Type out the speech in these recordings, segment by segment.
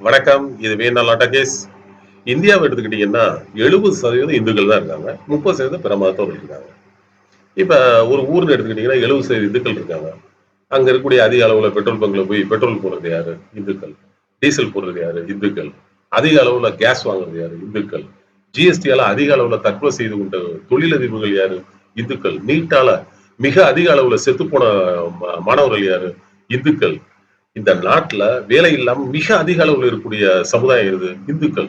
வணக்கம் இது வேணாலாட்டா கேஸ். இந்தியாவை எடுத்துக்கிட்டீங்கன்னா எழுபது சதவீதம் இந்துக்கள் தான் இருக்காங்க. முப்பது சதவீதம் பிற மதத்தவர்கள் இருக்காங்க. இப்ப ஒரு ஊர்னு எடுத்துக்கிட்டீங்கன்னா எழுபது சதவீதம் இந்துக்கள் இருக்காங்க. அங்க இருக்கக்கூடிய அதிக அளவுல பெட்ரோல் பங்க்ல போய் பெட்ரோல் போடுறது யாரு? இந்துக்கள். டீசல் போடுறது யாரு? இந்துக்கள். அதிக அளவுல கேஸ் வாங்குறது யாரு? இந்துக்கள். ஜிஎஸ்டியால அதிக அளவுல தற்கொலை செய்து கொண்ட தொழிலதிபர்கள் யாரு? இந்துக்கள். நீட்டால மிக அதிக அளவுல செத்துப்போன மாணவர்கள் யாரு? இந்துக்கள். இந்த நாட்டுல வேலை இல்லாம மிக அதிக அளவுல இருக்கக்கூடிய சமுதாயம் இது இந்துக்கள்.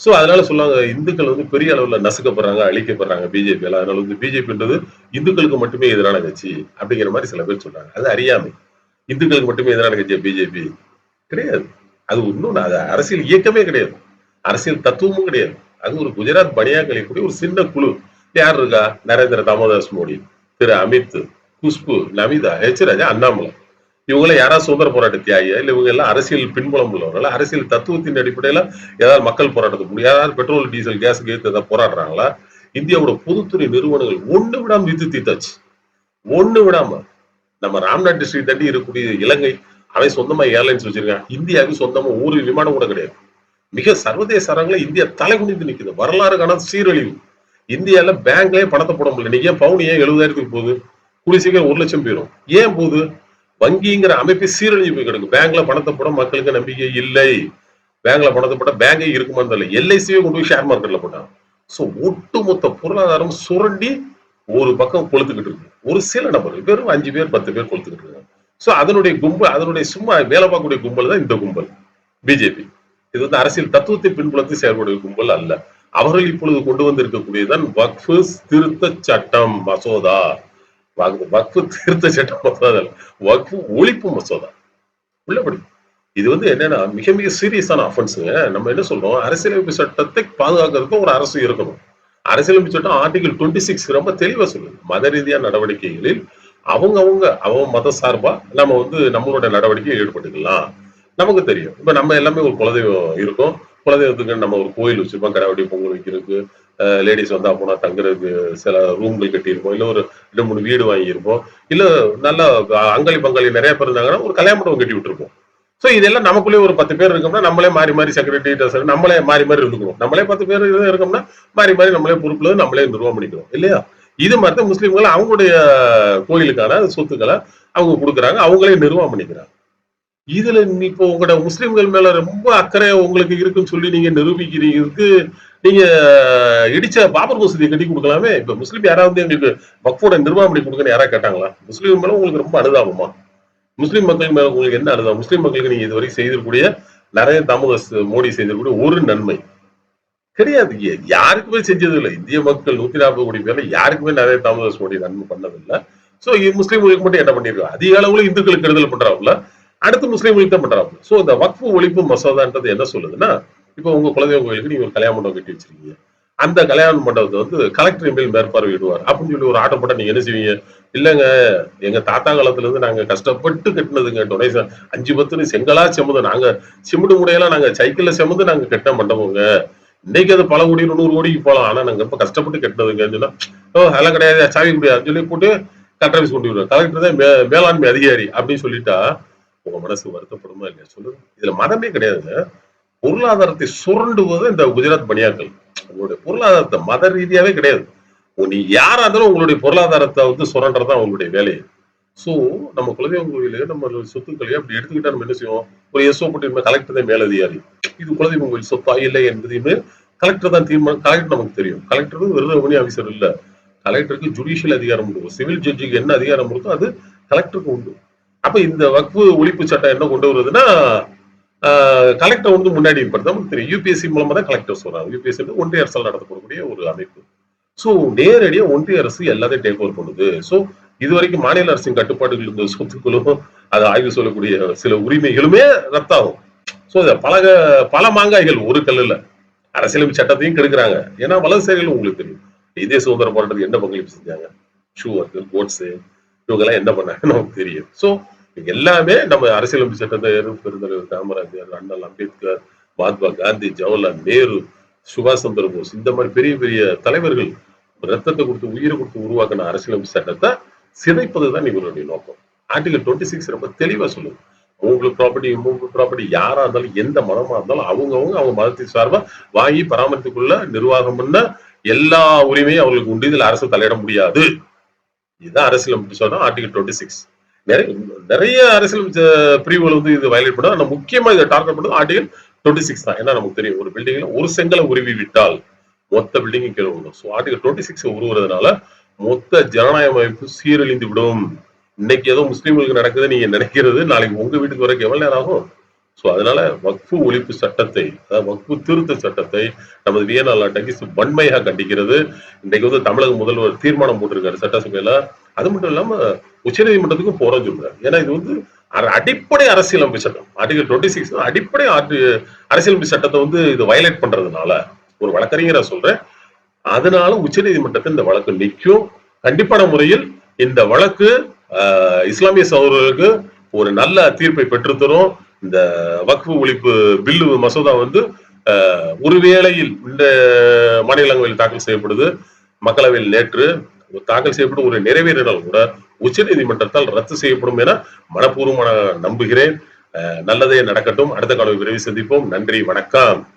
சோ அதனால சொல்லுவாங்க இந்துக்கள் வந்து பெரிய அளவுல நசுக்கப்படுறாங்க அழிக்கப்படுறாங்க பிஜேபி அதனால வந்து பிஜேபின்றது இந்துக்களுக்கு மட்டுமே எதிரான கட்சி அப்படிங்கிற மாதிரி சில பேர் சொல்றாங்க அது அறியாமை. இந்துக்களுக்கு மட்டுமே எதிரான கட்சியா பிஜேபி கிடையாது. அது இன்னும் அது அரசியல் இயக்கமே கிடையாது. அரசியல் தத்துவமும் கிடையாது. அது ஒரு குஜராத் பனியா கழிக்கூடிய ஒரு சின்ன குழு. யார் இருக்கா? நரேந்திர தாமோதாஸ் மோடி திரு அமித் குஷ்பு நமிதா ஹெச் ராஜா அண்ணாமலை. இவங்கள யாராவது சுதந்திர போராட்ட தியாகியா இல்ல இவங்க எல்லாம் அரசியல் பின்புலம் உள்ளவங்களா அரசியல் தத்துவத்தின் அடிப்படையில ஏதாவது மக்கள் போராட்டத்துக்கு முடியும் யாராவது பெட்ரோல் டீசல் கேஸுக்கு ஏத்து ஏதாவது போராடுறாங்களா? இந்தியாவோட பொதுத்துறை நிறுவனங்கள் ஒண்ணு விடாம வித்து தீத்தாச்சு. ஒண்ணு விடாம. நம்ம ராம்நாத் டிஸ்ட்ரிக்ட் தண்டி இருக்கக்கூடிய இலங்கை அவன் சொந்தமா ஏர்லைன்ஸ் வச்சிருக்கான் இந்தியாவுக்கு சொந்தமா ஒரு விமானம் கூட கிடையாது. மிக சர்வதேச அரங்கில இந்தியா தலைகுனிந்து நிக்குது. வரலாறு காண சீரழிவு. இந்தியால பேங்க்லயே பணத்தை போட முடியல. நீங்க ஏன் பவுன் ஏன் எழுபதாயிரத்துக்கு போகுது? குளிசிக்க ஒரு லட்சம் போயிடும் ஏன் போகுது? வங்கிங்கிற அமைப்பை சீரழிஞ்சு போய் கிடக்கு. பேங்க்ல பணத்தை போட மக்களுக்கு நம்பிக்கை இல்லை. பேங்க்ல பணத்தை போட பேங்கே இருக்குமான்னு தெரியல. எல்ஐசியே கொண்டு போய் ஷேர் மார்க்கெட்ல போட்டாங்க. சோ ஒட்டுமொத்த பொருளாதாரம் சுரண்டி ஒரு பக்கம் கொளுத்துக்கிட்டு இருக்கு. ஒரு சில நபர் வெறும் அஞ்சு பேர் பத்து பேர் கொளுத்துக்கிட்டு இருக்காங்க. சோ அதனுடைய கும்பல் அதனுடைய சும்மா வேலை பார்க்கக்கூடிய கும்பல் தான் இந்த கும்பல். பிஜேபி இது வந்து அரசியல் தத்துவத்தை பின்புலத்தில் செயல்படக்கூடிய கும்பல் அல்ல. அவர்கள் இப்பொழுது கொண்டு வந்திருக்கக்கூடியதுதான் வக்ஃபு திருத்த சட்டம் மசோதா. வக்ஃபு திருத்த சட்டம் மசோதா வக்ஃபு ஒழிப்பு மசோதா. உள்ளபடி இது வந்து என்னன்னா மிக மிக சீரியஸான அஃபென்ஸுங்க நம்ம என்ன சொல்றோம்? அரசியலமைப்பு சட்டத்தை பாதுகாக்கிறதுக்கும் ஒரு அரசு இருக்கணும். அரசியலமைப்பு சட்டம் ஆர்டிகல் டுவெண்ட்டி சிக்ஸ் ரொம்ப தெளிவா சொல்லுது. மத ரீதியா நடவடிக்கைகளில் அவங்க அவங்க அவங்க மத சார்பா நம்ம வந்து நம்மளோட நடவடிக்கையை ஈடுபட்டுக்கலாம். நமக்கு தெரியும். இப்ப நம்ம எல்லாமே ஒரு குலதெய்வம் இருக்கும். குலதெய்வத்துக்கு நம்ம ஒரு கோயில் வச்சிருப்போம் கடவுடி பொங்கல் வைக்கிறதுக்கு. லேடிஸ் வந்தா போனா தங்குறதுக்கு சில ரூம்கள் கட்டியிருப்போம். இல்ல ஒரு ரெண்டு மூணு வீடு வாங்கியிருப்போம். இல்ல நல்ல அங்காளி பங்காளி நிறைய பேர் இருந்தாங்கன்னா ஒரு கல்யாண மண்டபம் கட்டி விட்டுருப்போம். சோ இதெல்லாம் நமக்குள்ளே ஒரு பத்து பேர் இருக்கோம்னா நம்மளே மாறி மாறி செக்ரட்டரி நம்மளே மாறி மாறி இருந்துக்கணும். நம்மளே பத்து பேர் இருக்கோம்னா மாறி மாறி நம்மளே பொறுப்புல நம்மளே நிர்வாகம் பண்ணிக்கிறோம். இல்லையா? இது மாதிரி தான் முஸ்லீம்கள் அவங்களுடைய கோயிலுக்கான சொத்துக்களை அவங்க கொடுக்குறாங்க. அவங்களே நிர்வாகம் பண்ணிக்கிறாங்க. இதுல நீ இப்போ உங்களோட முஸ்லிம்கள் மேல ரொம்ப அக்கறை உங்களுக்கு இருக்குன்னு சொல்லி நீங்க நிரூபிக்கிறீங்களுக்கு நீங்க இடிச்ச பாபர் மசூதியை கட்டி கொடுக்கலாமே? இப்ப முஸ்லீம் யாராவது வந்து எங்களுக்கு வக்ஃபோட நிர்வாகம் பண்ணி கொடுக்கன்னு யாராவது கேட்டாங்களா? முஸ்லீம் மேல உங்களுக்கு ரொம்ப அனுதாபமா? முஸ்லீம் மக்கள் மேல உங்களுக்கு என்ன அனுதாபம்? முஸ்லீம் மக்களுக்கு நீங்க இதுவரை செய்திருக்கூடிய நிறைய தாமதாஸ் மோடி செய்திருக்கூடிய ஒரு நன்மை கிடையாது. யாருக்குமே செஞ்சது இல்லை. இந்திய மக்கள் நூத்தி நாற்பது கோடி பேர்ல யாருக்குமே நிறைய தாமதாஸ் மோடி நன்மை பண்ணதில்லை. சோ முஸ்லீம்களுக்கு மட்டும் என்ன பண்ணிருக்காங்க? அதிக அளவுல இந்துக்களுக்கு கெடுதல் பண்றாப்புல. அடுத்து முஸ்லீம்களுக்கு தான் பண்றாங்க சோ இந்த வக்ஃபு ஒழிப்பு மசோதான்றது என்ன சொல்லுதுன்னா இப்போ உங்க குலதெய்வ கோயிலுக்கு நீங்க ஒரு கல்யாண மண்டபம் கட்டி வச்சிருக்கீங்க. அந்த கல்யாண மண்டபத்தை வந்து கலெக்டர் மேல் மேற்பார்வையிடுவார் அப்படின்னு சொல்லி ஒரு ஆட்டம் போட்டா நீங்க என்ன செய்வீங்க? இல்லைங்க எங்க தாத்தா காலத்துல இருந்து நாங்க கஷ்டப்பட்டு கட்டினதுங்க. டொனேஷன் அஞ்சு பத்துன்னு செங்கலா செமுது. நாங்க சிமிடு முடையெல்லாம் நாங்க சைக்கிள்ல செமுந்து நாங்க கட்டின மண்டபங்க. இன்னைக்கு அது பல கோடி நூறு கோடிக்கு போகலாம் ஆனா நாங்க ரொம்ப கஷ்டப்பட்டு கட்டினதுங்கன்னு சொன்னா ஓ அதெல்லாம் கிடையாது. சாவி முடியாது சொல்லி போட்டு கலெக்டர் ஆஃபீஸ் கொண்டு விடுவோம் கலெக்டர் தான் மே- மேலாண்மை அதிகாரி அப்படின்னு சொல்லிட்டா உங்க மனசு வருத்தப்படுமா இல்லையா? சொல்லுங்க. இதுல மதமே கிடையாதுங்க. பொருளாதாரத்தை சுரண்டுவது இந்த குஜராத் பணியாக்கள் உங்களுடைய பொருளாதாரத்தை மத ரீதியாவே கிடையாது. நீ யாரா இருந்தாலும் உங்களுடைய பொருளாதாரத்தை வந்து சுரண்டதான் உங்களுடைய வேலையை சோ நம்ம குலதெய்வம் கோயிலுக்கு நம்ம சொத்துக்களையோ அப்படி எடுத்துக்கிட்டா நம்ம என்ன செய்வோம்? ஒரு எஸ்ஓ போட்டு கலெக்டர் தான் மேலதிகாரி. இது குலதெய்வம் கோயில் சொத்தா இல்லை என்பதையுமே கலெக்டர் தான் தீர்மானம் கலெக்டர் நமக்கு தெரியும். கலெக்டருக்கு விருது ரெவன்யூ ஆஃபீஸர் இல்ல. கலெக்டருக்கு ஜுடிஷியல் அதிகாரம் உண்டு. சிவில் ஜட்ஜுக்கு என்ன அதிகாரம் இருக்கோ அது கலெக்டருக்கு உண்டு. அப்ப இந்த வக்ஃபு ஒழிப்பு சட்டம் என்ன கொண்டு வருதுன்னா கலெக்டர் வந்து முன்னாடி இருப்பாரு நமக்கு தெரியும். யூபிஎஸ்சி மூலமா தான் கலெக்டர் சொல்றாங்க யூபிஎஸ்சி ஒன்றிய அரசால் நடத்தப்படக்கூடிய ஒரு அமைப்பு. ஸோ நேரடியாக ஒன்றிய அரசு எல்லாத்தையும் டேக் ஓவர் பண்ணுது. ஸோ இதுவரைக்கும் மாநில அரசின் கட்டுப்பாடுகள் இருந்த சொத்துக்களும் அதை ஆய்வு சொல்லக்கூடிய சில உரிமைகளுமே ரத்தாகும். ஸோ இதை பல பல மாங்காய்கள் ஒரு கல்லுல அரசியலமைப்பு சட்டத்தையும் கெடுக்கிறாங்க. ஏன்னா வலதுசாரிகள் உங்களுக்கு தெரியும். இதே சுதந்திர போராட்டத்துக்கு என்ன பங்களிப்பு செஞ்சாங்க? ஷூவர்க்கு கோட்ஸு இவங்கெல்லாம் என்ன பண்ணாங்க நமக்கு தெரியும். ஸோ எல்லாமே நம்ம அரசியலமைப்பு சட்டத்தை பெருந்தலைவர் காமராஜர் அண்ணல் அம்பேத்கர் மகாத்மா காந்தி ஜவஹர்லால் நேரு சுபாஷ் சந்திர போஸ் இந்த மாதிரி பெரிய பெரிய தலைவர்கள் ரத்தத்தை கொடுத்து உயிரை கொடுத்து உருவாக்கின அரசியலமைப்பு சட்டத்தை சிதைப்பதுதான் இவருடைய நோக்கம். ஆர்டிகல் டுவெண்ட்டி சிக்ஸ் ரொம்ப தெளிவா சொல்லுது. உங்களுக்கு ப்ராப்பர்ட்டி உங்களுக்கு ப்ராப்பர்ட்டி யாரா இருந்தாலும் எந்த மதமா இருந்தாலும் அவங்கவுங்க அவங்க மதத்தை சார்பா வாங்கி பராமரித்துக்குள்ள நிர்வாகம் பண்ண எல்லா உரிமையும் அவங்களுக்கு உண்டு. இதில் அரசு தலையிட முடியாது. இதுதான் அரசியல் அமைப்பு சொல்றோம் ஆர்டிகல் டுவெண்ட்டி சிக்ஸ் நிறைய நிறைய அரசியல் பிரிவுகள் வந்து இது வயலேட் பண்ணும் ஆனால் முக்கியமாக இதை டார்கெட் பண்ணது ஆர்டிகல் டுவெண்ட்டி சிக்ஸ் தான். ஏன்னா நமக்கு தெரியும் ஒரு பில்டிங்ல ஒரு செங்கலை உருவி விட்டால் மொத்த பில்டிங்கும் கீழே விடும் ஸோ ஆர்டிகல் டுவெண்ட்டி சிக்ஸ் உருவுறதுனால மொத்த ஜனநாயக அமைப்பு சீரழிந்து விடும். இன்னைக்கு ஏதோ முஸ்லீம்களுக்கு நடக்குது நீங்க நினைக்கிறது நாளைக்கு உங்க வீட்டுக்கு வரைக்கும் எவ்வளவு நேரம் ஆகும்? ஸோ அதனால வக்ஃபு ஒழிப்பு சட்டத்தை அதாவது வக்ஃபு திருத்த சட்டத்தை நமது வியனா டங்கிஸ் வன்மையாக கண்டிக்கிறது. இன்னைக்கு வந்து தமிழக முதல்வர் தீர்மானம் போட்டிருக்காரு சட்டசபையில. அது மட்டும் இல்லாம உச்சநீதிமன்றத்துக்கும் போறோம் சொல்றாரு. ஏன்னா இது வந்து அர- அடிப்படை அரசியலமைப்பு சட்டம். ஆர்டிகல் டுவெண்ட்டி சிக்ஸ் அடிப்படை அரசியலமைப்பு சட்டத்தை வந்து இது வயலேட் பண்றதுனால ஒரு வழக்கறிஞரா சொல்றேன். அதனால உச்சநீதிமன்றத்தில் இந்த வழக்கு நிற்கும் கண்டிப்பான முறையில் இந்த வழக்கு ஆஹ், இஸ்லாமிய சகோதரர்களுக்கு ஒரு நல்ல தீர்ப்பை பெற்றுத்தரும். இந்த வக்ஃபு ஒழிப்பு பில்லு மசோதா வந்து ஆஹ், ஒரு வேளையில் இந்த மாநிலங்களில் தாக்கல் செய்யப்படுது. மக்களவையில் நேற்று தாக்கல் செய்யப்படும் ஒரு நிறைவேறினால் கூட உச்சநீதிமன்றத்தால் ரத்து செய்யப்படும் என மனப்பூர்வமான நம்புகிறேன். நல்லதே நடக்கட்டும். அடுத்த காலம் விரைவில் சந்திப்போம். நன்றி. வணக்கம்.